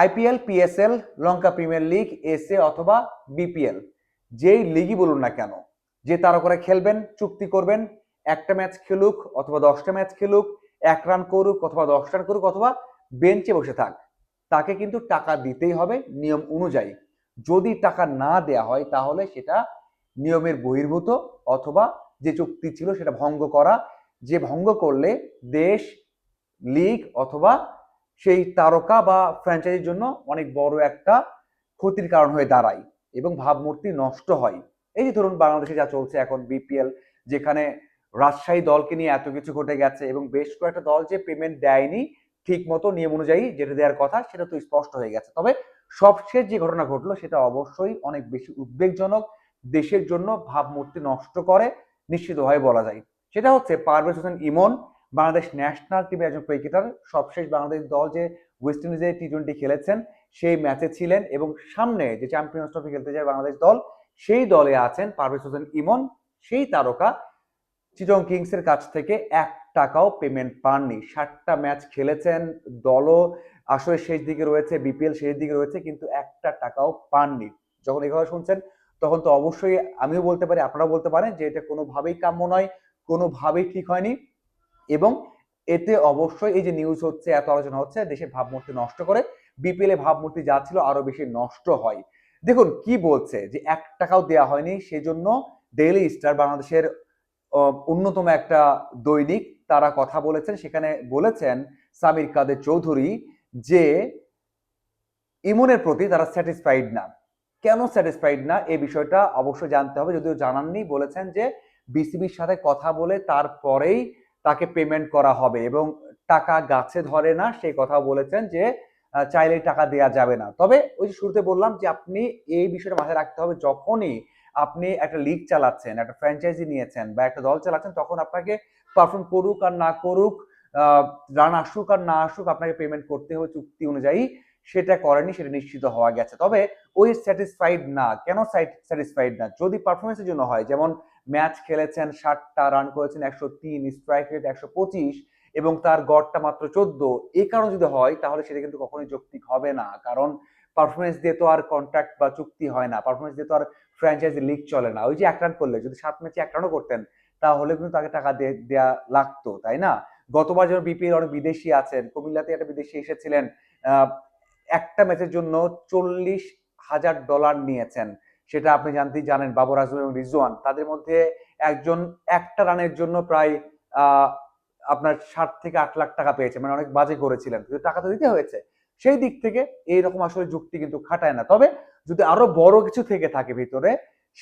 IPL, PSL, Lanka premier league, SA অথবা BPL. যেই লিগই বলুন না কেন, যে তারকারা খেলবেন, চুক্তি করবেন, একটা ম্যাচ খেলুক অথবা দশটা ম্যাচ খেলুক, এক রান করুক অথবা দশ রান করুক অথবা বেঞ্চে বসে থাক, তাকে কিন্তু টাকা দিতেই হবে নিয়ম অনুযায়ী। যদি টাকা না দেয়া হয় তাহলে সেটা নিয়মের বহির্ভূত অথবা যে চুক্তি ছিল সেটা ভঙ্গ করা, যে ভঙ্গ করলে দেশ, লিগ অথবা সেই তারকা বা ফ্র্যাঞ্চাইজির জন্য অনেক বড় একটা ক্ষতির কারণ হয়ে দাঁড়ায় এবং ভাবমূর্তি নষ্ট হয়। এই যে ধরুন বাংলাদেশে যা চলছে এখন বিপিএল যেখানে রাজশাহী দলকে নিয়ে এত কিছু ঘটে গেছে এবং বেশ কয়েকটা দল যে পেমেন্ট দেয়নি ঠিক মতো নিয়ম অনুযায়ী যেটা দেওয়ার কথা সেটা তো স্পষ্ট হয়ে গেছে। তবে সবশেষ যে ঘটনা ঘটলো সেটা অবশ্যই অনেক বেশি উদ্বেগজনক, দেশের জন্য ভাবমূর্তি নষ্ট করে নিশ্চিতভাবে বলা যায়। সেটা হচ্ছে পারভেজ হোসেন ইমন বাংলাদেশ ন্যাশনাল টিমের একজন ক্রিকেটার সবশেষ বাংলাদেশ দল যে ওয়েস্ট ইন্ডিজে টি টোয়েন্টি খেলেছেন, সেই ম্যাচে ছিলেন এবং সামনে যে চ্যাম্পিয়ন্স ট্রফি খেলতে যায় বাংলাদেশ দল, সেই দলে আছেন পারভেজ হোসেন ইমন, সেই তারকা চিটং কিংসের কাছ থেকে এক টাকাও পেমেন্ট পাননি। ষাটটা ম্যাচ খেলেছেন দলও, আসলে শেষ দিকে রয়েছে বিপিএল শেষ দিকে রয়েছে, কিন্তু একটা টাকাও পাননি। যখন এই কথা শুনছেন, তখন তো অবশ্যই আমিও বলতে পারি, আপনারাও বলতে পারেন যে এটা কোনোভাবেই কাম্য নয়, কোনোভাবেই ঠিক হয়নি। এবং এতে অবশ্যই এই যে নিউজ হচ্ছে, এত আলোচনা হচ্ছে, দেশের ভাবমূর্তি নষ্ট করে বিপিএল এ ভাবমূর্তি যা ছিল আরও বেশি নষ্ট হয়। দেখুন কি বলছে যে এক টাকাও দেওয়া হয়নি, সেজন্য ডেইলি স্টার বাংলাদেশের অন্যতম একটা দৈনিক তারা কথা বলেছেন। সেখানে বলেছেন সামির কাদের চৌধুরী যে ইমনের প্রতি তারা স্যাটিসফাইড না। কেন স্যাটিসফাইড না? এই বিষয়টা অবশ্যই জানতে হবে। যদিও জানাননি, বলেছেন যে বিসিবির সাথে কথা বলে তারপরেই তাকে পেমেন্ট করা হবে এবং টাকা গাছে ধরে না সেই কথাও বলেছেন যে আহ, চাইলেই টাকা দেওয়া যাবে না। তবে ওই যে শুরুতে বললাম যে আপনি এই বিষয়টা মাথায় রাখতে হবে যখনই আপনি একটা লিগ চালাচ্ছেন একটা ফ্র্যাঞ্চাইজি নিয়েছেন বা একটা দল চালাচ্ছেন তখন আপনাকে পারফর্ম করুক আর না করুক রান আসুক আর না আসুক আপনাকে পেমেন্ট করতে হবে চুক্তি অনুযায়ী। সেটা করেনি, সেটা নিশ্চিত হওয়া গেছে। তবে ওই স্যাটিসফাইড না। কেন স্যাটিসফাইড না? যদি পারফরমেন্সের জন্য হয়, যেমন ম্যাচ খেলেছেন, ষাটটা রান করেছেন, একশো তিন স্ট্রাইক রেট একশো পঁচিশ, এবং তার গড়টা মাত্র চোদ্দ এই কারণে যদি হয়, তাহলে সেটা কিন্তু কখনোই যৌক্তিক হবে না। কারণ পারফরমেন্স দিয়ে তো আর কন্ট্রাক্ট বা চুক্তি হয় না। পারফরমেন্স দিয়ে তো আর ফ্র্যাঞ্চাইজি লিগ চলে না। ওই যে এক রান করলে, যদি সাত ম্যাচে এক রানও করতেন, তাহলে কিন্তু তাকে টাকা দেওয়া লাগতো, তাই না? গতবার যেমন বিপিএল অনেক বিদেশি আছেন, কুমিল্লাতে একটা বিদেশি এসেছিলেন একটা ম্যাচের জন্য চল্লিশ হাজার ডলার নিয়েছেন। সেটা আপনি জানতেই জানেন, বাবর আজম এবং রিজওয়ান। তাদের মধ্যে একজন একটা রানের জন্য প্রায় আপনার ষাট থেকে আট লাখ টাকা পেয়েছে। মানে অনেক বাজে করেছিলেন। কিন্তু টাকা তো দিতে হয়েছে। সেই দিক থেকে এইরকম আসলে যুক্তি কিন্তু খাটায় না। তবে যদি আরও বড় কিছু থেকে থাকে ভিতরে,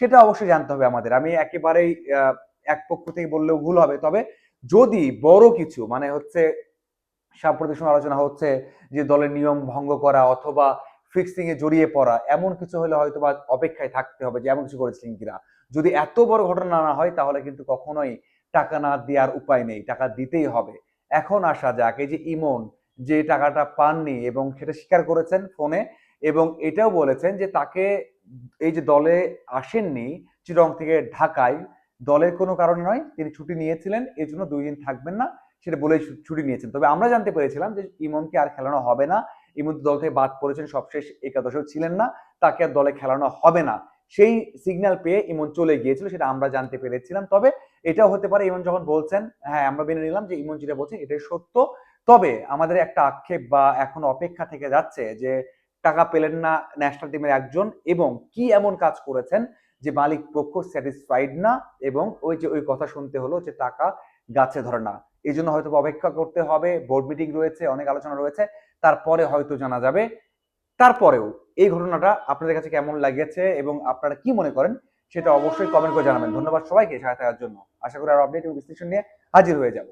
সেটা অবশ্যই জানতে হবে আমাদের। আমি একেবারেই এক পক্ষ থেকে বললেও ভুল হবে। তবে যদি বড় কিছু মানে হচ্ছে সাম্প্রতিক সময় আলোচনা হচ্ছে যে দলের নিয়ম ভঙ্গ করা অথবা ফিক্সিং এ জড়িয়ে পড়া, এমন কিছু হলে হয়তো বা অপেক্ষায় থাকতে হবে যে এমন কিছু করেছিলেন কিনা। যদি এত বড় ঘটনা না হয়, তাহলে কিন্তু কখনোই টাকা না দেওয়ার উপায় নেই, টাকা দিতেই হবে। এখন আসা যাক, এই যে ইমন, যে টাকাটা পাননি এবং সেটা স্বীকার করেছেন ফোনে এবং এটাও বলেছেন যে তাকে এই যে দলে আসেননি চিরং থেকে ঢাকায়, দলের কোনো কারণে নয়, তিনি ছুটি নিয়েছিলেন এই জন্য দুই দিন থাকবেন না। সেটা বলেই ছুটি নিয়েছেন। তবে আমরা জানতে পেরেছিলাম যে ইমনকে আর খেলানো হবে না। ইমন দল থেকে বাদ পড়েছেন, সবশেষ একাদশেও ছিলেন না। তাকে আর দলে খেলানো হবে না। সেই সিগন্যাল পেয়ে ইমন চলে গিয়েছিল সেটা আমরা জানতে পেরেছিলাম। তবে এটাও হতে পারে, ইমন যখন বলছেন হ্যাঁ আমরা মেনে নিলাম যে ইমন যেটা বলছেন এটাই সত্য। তবে আমাদের একটা আক্ষেপ বা এখন অপেক্ষা থেকে যাচ্ছে যে টাকা পেলেন না ন্যাশনাল টিমের একজন এবং কি এমন কাজ করেছেন যে মালিক পক্ষ স্যাটিসফাইড না এবং ওই যে ওই কথা শুনতে হলো যে টাকা গাছে ধরে না। এই জন্য হয়তো অপেক্ষা করতে হবে। বোর্ড মিটিং রয়েছে, অনেক আলোচনা রয়েছে। তারপরে হয়তো জানা যাবে। তারপরেও এই ঘটনাটা আপনাদের কাছে কেমন লাগেছে এবং আপনারা কি মনে করেন সেটা অবশ্যই কমেন্ট করে জানাবেন। ধন্যবাদ সবাইকে সাথে থাকার জন্য। আশা করি আর আপডেট এবং বিশ্লেষণ নিয়ে হাজির হয়ে যাব।